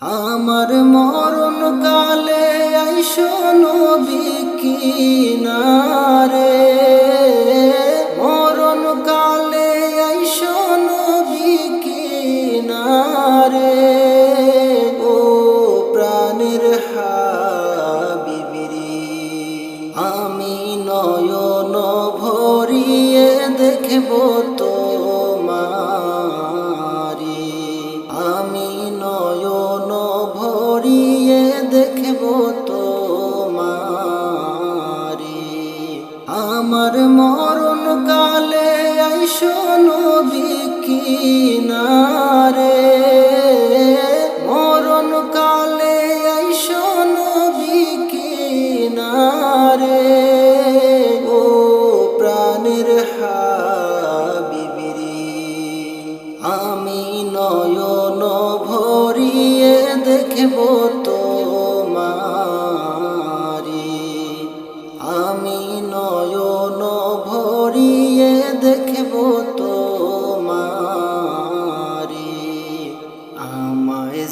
আমার মরণ কালে আইসো নবী কিনারে। মরণ কালে আইসো নবী কিনারে। ও প্রাণের হাবিবিরি আমি নয়ন ভরিয়ে দেখব তোমারি কিনারে মরণ কালে আইসো নবী কিনারে। ও প্রাণের হাবিবিরি আমি নয়ন ভরিয়ে দেখব তোমারি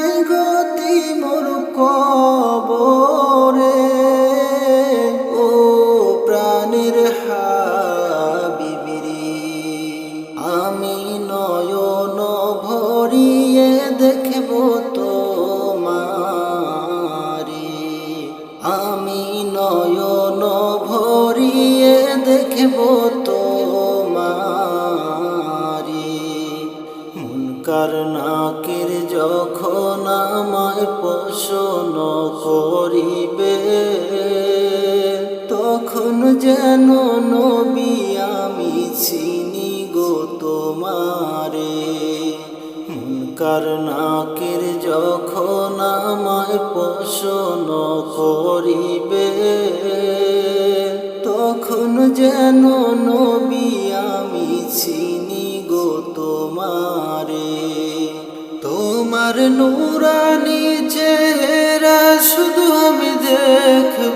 নাই গতি মোর কবরে। ও প্রাণের হাবিবিরি আমি নয়ন ভরিয়ে দেখব তোমারি। আমি নয়ন ভরিয়ে দেখব তোমারি। মুনকার নাকের যখন পোষণ করিবে। তখন যেন নবী আমি চিনি গো তোমারে। মুনকার নাকের যখন আমায় পোষণ করিবে, তখন যেন নবী আমি চিনি গো তোমারে। তোমার নুরানি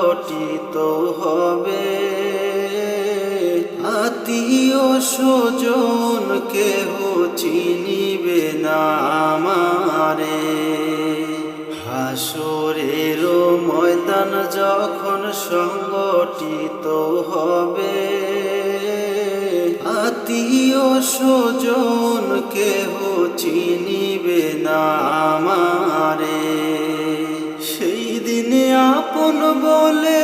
সংগঠিত হবে। আত্মীয় স্বজন কেহ চিনিবে না আমারে। হাসরের ময়দান যখন সংগঠিত হবে, আত্মীয় স্বজন কেহ চিনিবে না আমারে। আপন বলে